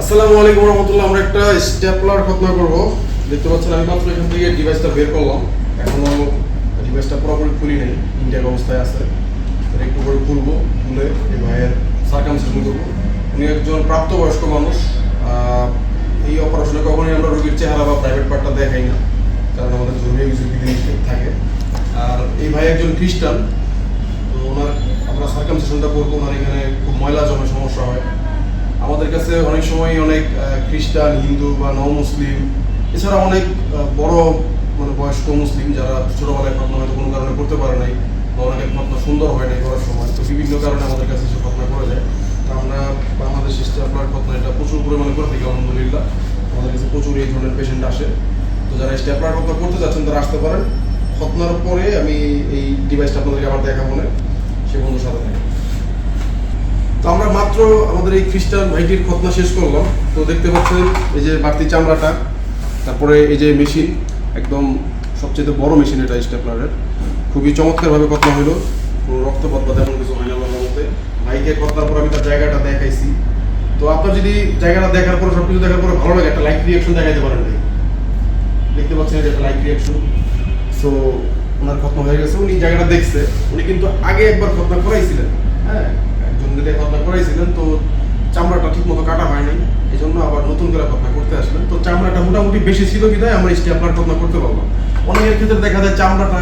আসসালামু আলাইকুম রহমতুল্লাহ, আমরা একটা স্টেপলার খতনা করব। দেখতে পাচ্ছেন, আমি মাত্র এখান থেকে ডিভাইসটা বের করলাম। এখনও ডিভাইসটা পুরোপুরি খুলি নেই, ইন্ডিয়ার অবস্থায় আছে। একটু করে খুলবো, খুলে এই ভাইয়ের সার্কামসেশন করব। উনি একজন প্রাপ্তবয়স্ক মানুষ এই অপারেশনে কখনোই আমরা রোগীর চেহারা বা প্রাইভেট পার্টটা দেখাই না, কারণ আমাদের ধর্মীয় কিছু বিধিনিষেধ থাকে। আর এই ভাই একজন খ্রিস্টান, তো ওনার, আমরা সার্কামসেশনটা করব, ওনার এখানে খুব ময়লা জমে সমস্যা হয়। আমাদের কাছে অনেক সময় অনেক খ্রিস্টান, হিন্দু বা নও মুসলিম এছাড়া অনেক বড় মানে বয়স্ক মুসলিম যারা ছোটবেলায় খতনা হয়তো কোনো কারণে করতে পারে নাই বা অনেকের খতনা সুন্দর হয় নাই করার সময়, তো বিভিন্ন কারণে আমাদের কাছে সে খতনা করা যায়। তো আমরা বাংলাদেশ আপনার খতনা এটা প্রচুর পরিমাণে করে থাকি, আলহামদুলিল্লাহ। আমাদের কাছে প্রচুর এই ধরনের পেশেন্ট আসে। তো যারা স্টাফলার খতনা করতে যাচ্ছেন, তারা আসতে পারেন। খতনার পরে আমি এই ডিভাইসটা আপনাদেরকে আবার দেখাবো না। সে বন্ধুর সাথে থাকি। তো আমরা মাত্র আমাদের এই খ্রিস্টান ভাইটির খতনা শেষ করলাম। তো দেখতে পাচ্ছেন এই যে বাড়তি চামড়াটা, তারপরে এই যে মেশিন, একদম সবচেয়ে বড় মেশিন এটা স্টেপলারের। খুবই চমৎকারভাবে খতনা হলো কোনো রক্তপাত বা তেমন কিছু হয় না আমার মতে ভাইকে খতনার পর আমি তার জায়গাটা দেখাইছি। তো আপনার যদি জায়গাটা দেখার পরে সব কিছু দেখার পরে ভালো লাগে, একটা লাইক রিয়াকশন দেখাইতে পারেন ভাই। দেখতে পাচ্ছেন এটা একটা লাইক রিয়াকশন সো ওনার খতনা হয়ে গেছে, উনি জায়গাটা দেখছে। উনি কিন্তু আগে একবার খতনা করাইছিলেন। হ্যাঁ। যদি খতনা করাইছিলেন তো চামড়াটা ঠিক মতো কাটা হয়নি এই জন্য আবার নতুন করে খতনা করতে আসলেন। তো চামড়াটা মোটামুটি বেশি ছিল বিধায় আমরা স্টেপলার খতনা করতে পারলাম অনেকের ক্ষেত্রে দেখা যায় চামড়াটা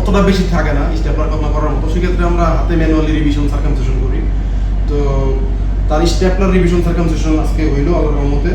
অতটা বেশি থাকে না স্টেপলার খতনা করার মতো। সেক্ষেত্রে আমরা হাতে ম্যানুয়ালি রিভিশন সার্কামসেশন করি। তো তার স্টেপলার রিভিশন সার্কামসেশন আজকে হইল আল্লাহর রহমতে।